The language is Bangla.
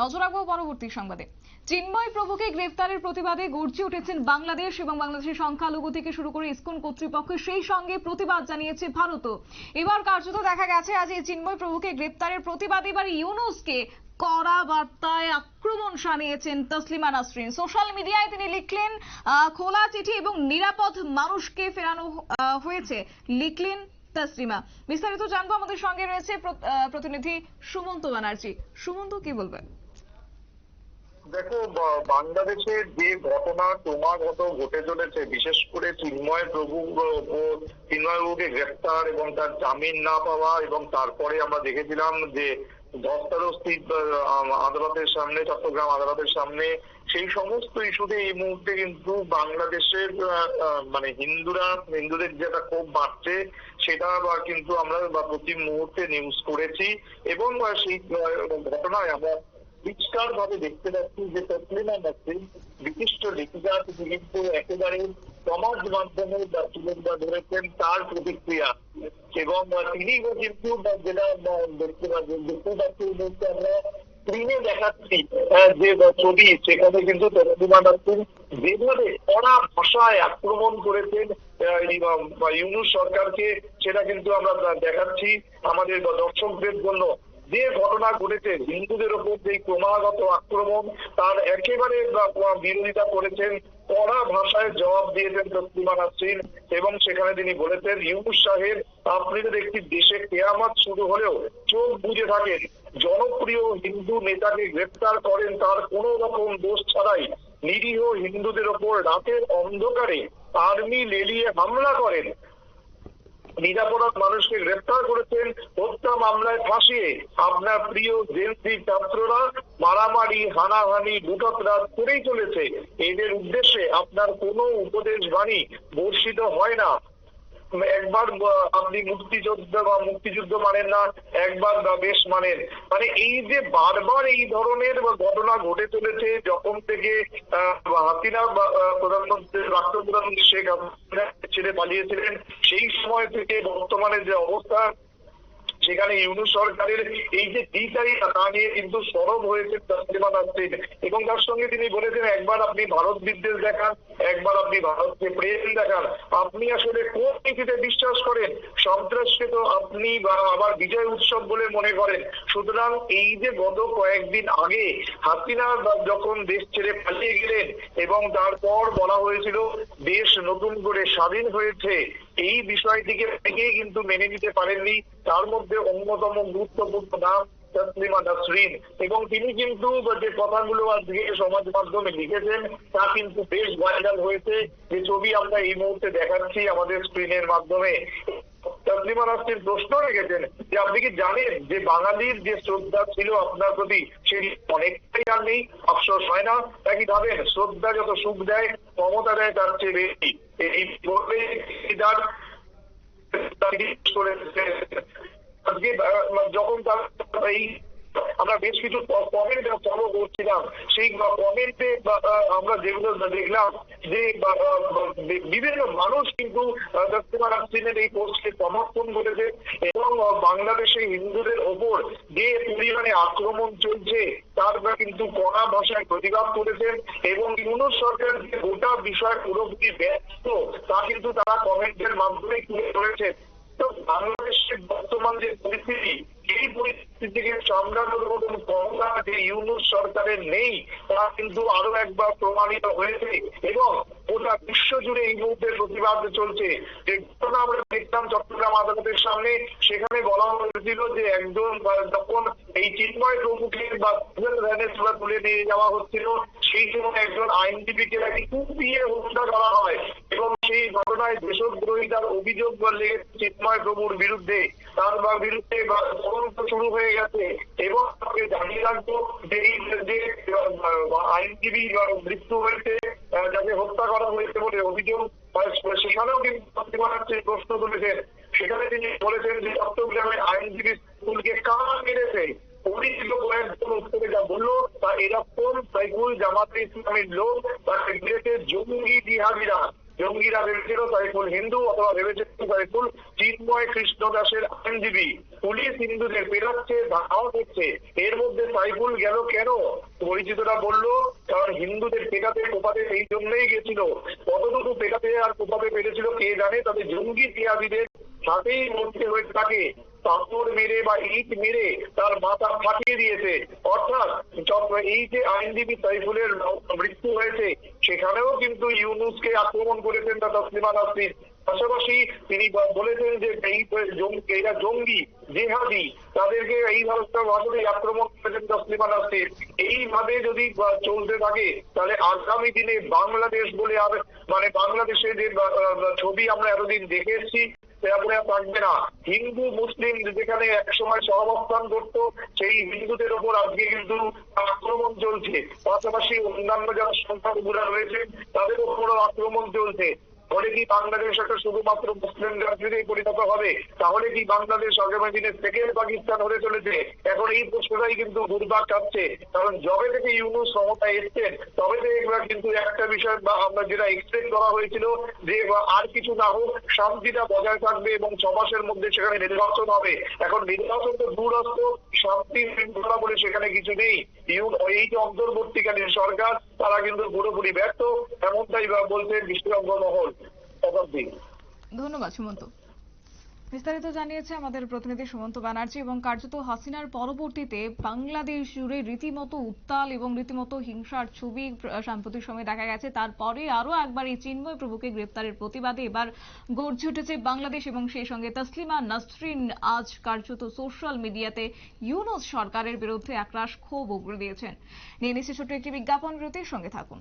নজর রাখব পরবর্তী সংবাদে। চিন্ময় প্রভুকে গ্রেফতারের প্রতিবাদে গর্জে উঠেছেন বাংলাদেশ এবং বাংলাদেশের সংখ্যালঘু থেকে শুরু করে ইসকন কর্তৃপক্ষ, সেই সঙ্গে প্রতিবাদ জানিয়েছে ভারতও এবার কার্যত দেখা গেছে, আজ এই চিন্ময় প্রভুকে গ্রেফতারের প্রতিবাদে এবার ইউনুসকে কড়া বার্তায় আক্রমণ শানিয়েছেন তসলিমা নাসরিন। সোশ্যাল মিডিয়ায় তিনি লিখলেন খোলা চিঠি এবং নিরাপদ মানুষকে ফেরানো হয়েছে, লিখলেন তসলিমা। বিস্তারিত জানব আমাদের সঙ্গে রয়েছে প্রতিনিধি সুমন্ত ব্যানার্জি। সুমন্ত, কি বলবেন? দেখো, বা- বাংলাদেশের যে ঘটনা ক্রমাগত ঘটে চলেছে, বিশেষ করে চিন্ময় প্রভু চিন্ময় প্রভুকে গ্রেফতার এবং তার জামিন না পাওয়া এবং তারপরে আমরা দেখেছিলাম যে ধস্তারস্থিত আদালতের সামনে, চট্টগ্রাম আদালতের সামনে, সেই সমস্ত ইস্যুতে এই মুহূর্তে কিন্তু বাংলাদেশের মানে হিন্দুরা, হিন্দুদের যেটা ক্ষোভ বাড়ছে, সেটা কিন্তু আমরা প্রতি মুহূর্তে নিউজ করেছি এবং সেই ঘটনায় আমরা পরিষ্কার ভাবে দেখতে পাচ্ছি যে তসলিমা নাসরিন বিশিষ্ট লেখিকা তিনি কিন্তু একেবারে সমাজ মাধ্যমে বা তুলে ধরেছেন তার প্রতিক্রিয়া। এবং তিনি কিন্তু যেটা দেখতে পাচ্ছি দেখতে পাচ্ছি আমরা স্ক্রিনে দেখাচ্ছি যে ছবি, সেখানে কিন্তু তসলিমা নাসরিন যেভাবে কড়া ভাষায় আক্রমণ করেছেন ইউনুস সরকারকে, সেটা কিন্তু আমরা দেখাচ্ছি আমাদের দর্শকদের জন্য। যে ঘটনা ঘটেছে, হিন্দুদের ওপর যে ক্রমাগত আক্রমণ, তার একেবারে বিরোধিতা করেছেন, কড়া ভাষায় জবাব দিয়েছেন তসলিমা নাসরিন এবং সেখানে তিনি বলেছেন, ইউনুস সাহেব, আপনি যদি একটি দেশে কেয়ামত শুরু হলেও চোখ বুঝে থাকেন, জনপ্রিয় হিন্দু নেতাকে গ্রেফতার করেন, তার কোনো রকম দোষ ছাড়াই নিরীহ হিন্দুদের ওপর রাতের অন্ধকারে আর্মি লেলিয়ে হামলা করেন। নিরাপরাধ মানুষকে গ্রেফতার করেছেন হত্যা মামলায় ফাঁসিয়ে আপনার প্রিয় জেনসি ছাত্ররা মারামারি হানাহানি লুটতরাজ করেই চলেছে। এদের উদ্দেশ্যে আপনার কোনো উপদেশ বাণী বর্ষিত হয় না। একবার আপনি মুক্তিযুদ্ধ বা মুক্তিযুদ্ধ মানেন না একবার বা বেশ মানেন। মানে এই যে বারবার এই ধরনের ঘটনা ঘটে চলেছে যখন থেকে আহ, প্রধানমন্ত্রী প্রাক্তন প্রধানমন্ত্রী শেখ হাসিনা ছেড়ে পালিয়েছিলেন। সেই সময় থেকে বর্তমানে যে অবস্থা সেখানে ইউনুস সরকারের এই যে দ্বিচারিতা তা নিয়ে কিন্তু সরব হয়েছে তসলিমা নাসরিন এবং তার সঙ্গে তিনি বলেছেন, একবার আপনি ভারত বিদ্বেষ দেখান, একবার আপনি ভারতকে প্রেম দেখান। আপনি আসলে কোন নীতিতে বিশ্বাস করেন? সন্ত্রাসকে তো আপনি আবার বিজয় উৎসব বলে মনে করেন। সুতরাং এই যে গত কয়েকদিন আগে হাসিনা যখন দেশ ছেড়ে পালিয়ে গেলেন এবং তারপর বলা হয়েছিল, দেশ নতুন করে স্বাধীন হয়েছে এই বিষয়টিকে অনেকেই কিন্তু মেনে নিতে পারেননি। তার মধ্যে অন্যতম গুরুত্বপূর্ণ নাম তসলিমা নাসরিন। এবং তিনি কিন্তু যে কথাগুলো আজকে সমাজ মাধ্যমে লিখেছেন, তা কিন্তু বেশ ভাইরাল হয়েছে। যে ছবি আমরা এই মুহূর্তে দেখাচ্ছি আমাদের স্ক্রিনের মাধ্যমে। তসলিমা নাসরিন প্রশ্ন রেখেছেন যে, আপনি কি জানেন যে বাঙালির যে শ্রদ্ধা ছিল আপনার প্রতি, সেটি অনেকটাই আর নেই? আফসোস হয় না? নাকি ভাবেন শ্রদ্ধা যত সুখ দেয়, ক্ষমতা দেয় তার চেয়ে বেশি? এই বলে তার আজকে আহ, যখন তার এই আমরা বেশ কিছু কমেন্ট ফলো করছিলাম। সেই কমেন্টে আমরা যেগুলো দেখলাম যে বিভিন্ন মানুষ কিন্তু দস্তিমা নাসরিনের এই পোস্টকে সমর্থন করেছে এবং বাংলাদেশে হিন্দুদের ওপর যে পরিমাণে আক্রমণ চলছে, তার কিন্তু কড়া ভাষায় প্রতিবাদ করেছেন এবং ইউনুস সরকার যে গোটা বিষয় পুরোপুরি ব্যস্ত তা কিন্তু তারা কমেন্টের মাধ্যমে তুলে ধরেছেন। বাংলাদেশের বর্তমান যে পরিস্থিতি, এই পরিস্থিতিকে সামলানোর মতন ক্ষমতা যে ইউনুস সরকারের নেই, তা কিন্তু আরও একবার প্রমাণিত হয়েছে এবং গোটা বিশ্ব জুড়ে এই মুহূর্তে প্রতিবাদ চলছে। যে ঘটনা আমরা দেখলাম চট্টগ্রাম আদালতের সামনে, সেখানে বলা হয়েছিল যে একজন যখন এই চিন্ময় প্রভুকে বা তুলে নিয়ে যাওয়া হচ্ছিল সেই জন্য একজন আইনজীবীকে নাকি কুপিয়ে হত্যা করা হয় এবং সেই ঘটনায় দেশদ্রোহিতার অভিযোগ লেগেছে চিন্ময় প্রভুর বিরুদ্ধে তার বা বিরুদ্ধে তদন্ত শুরু হয়ে গেছে এবং তাকে জানিয়ে রাখব যে এই যে আইনজীবী মৃত্যু হয়েছে যাকে হত্যা করা হয়েছে বলে অভিযোগ সেখানেও কিন্তু প্রশ্ন তুলেছেন, সেখানে তিনি বলেছেন যে চট্টগ্রামের আইনজীবী স্কুলকে কারা মেরেছে? কয়েকজন উত্তরে যা বলল তা এরকম সাইকুল জামাতে ইসলামের লোক তাকে মেরেছে জঙ্গি বিহারিরা জঙ্গিরা ভেবেছিল সাইফুল হিন্দু অথবা ভেবেছিল সাইফুল চিন্ময় কৃষ্ণ দাসের আইনজীবী। পুলিশ হিন্দুদের পেরাচ্ছে, ধাওয়া করছে। এর মধ্যে সাইফুল গেল কেন? পরিচিতরা বলল, কারণ হিন্দুদের পেটাতে কোপাতে এই জন্যই গেছিল। কতটুকু পেটাতে আর কোপাতে পেরেছিল কে জানে, তবে জঙ্গি পেয়াদিদের হাতেই মরতে হয়ে থাকে পাথর মেরে বা ইট মেরে তার মাথা ফাটিয়ে দিয়েছে। অর্থাৎ এই যে আইনজীবী সাইফুলের মৃত্যু হয়েছে, সেখানেও কিন্তু ইউনুসকে আক্রমণ করেছেন তা তসলিমা নাসরিন। পাশাপাশি তিনি বলেছেন যে এই এরা জঙ্গি, জেহাদি, তাদেরকে এই ভারতেই আক্রমণ করেছেন তসলিমা নাসরিন। এইভাবে যদি চলতে থাকে, তাহলে আগামী দিনে বাংলাদেশ বলে আর মানে বাংলাদেশের যে ছবি আমরা এতদিন দেখে এসেছি থাকবে না। হিন্দু, মুসলিম যেখানে একসময় সহাবস্থান করতো, সেই হিন্দুদের ওপর আজকে কিন্তু আক্রমণ চলছে। পাশাপাশি অন্যান্য যারা সংখ্যাগুলা রয়েছে, তাদের ওপরও আক্রমণ চলছে। ফলে কি বাংলাদেশ একটা শুধুমাত্র মুসলিম রাজ্যেই পরিণত হবে? তাহলে কি বাংলাদেশ আগামী দিনে সেকেন্ড পাকিস্তান হতে চলেছে? এখন এই প্রশ্নটাই কিন্তু দুর্ভাগ কাটছে। কারণ যবে থেকে ইউনুস ক্ষমতা এসছেন, তবে থেকে কিন্তু একটা বিষয় বা আমরা যেটা এক্সপেক্ট করা হয়েছিল যে আর কিছু না হোক, শান্তিটা বজায় থাকবে এবং ছ মাসের মধ্যে সেখানে নির্বাচন হবে। এখন নির্বাচন তো দূরস্থ শান্তি শৃঙ্খলা বলে সেখানে কিছু নেই। এই যে অন্তর্বর্তীকালীন সরকার, তারা কিন্তু পুরোপুরি ব্যর্থ। এমনটাই বলছেন বিশেষজ্ঞ মহল। শতাব্দী ধন্যবাদ, সুমন্ত। বিস্তারিত জানিয়েছে আমাদের প্রতিনিধি সুমন্ত ব্যানার্জি এবং কার্যত হাসিনার পরবর্তীতে বাংলাদেশ জুড়ে রীতিমতো উত্তাল এবং রীতিমতো হিংসার ছবি সাম্প্রতিক সময়ে দেখা গেছে। তারপরে আরও একবার এই চিন্ময় প্রভুকে গ্রেপ্তারের প্রতিবাদে এবার গর্জে উঠেছে বাংলাদেশ এবং সেই সঙ্গে তসলিমা নাসরিন আজ কার্যত সোশ্যাল মিডিয়াতে ইউনুস সরকারের বিরুদ্ধে একরাশ ক্ষোভ উগড়ে দিয়েছেন। নিয়ে নিচ্ছে ছোট্ট একটি বিজ্ঞাপন বিরতির সঙ্গে থাকুন।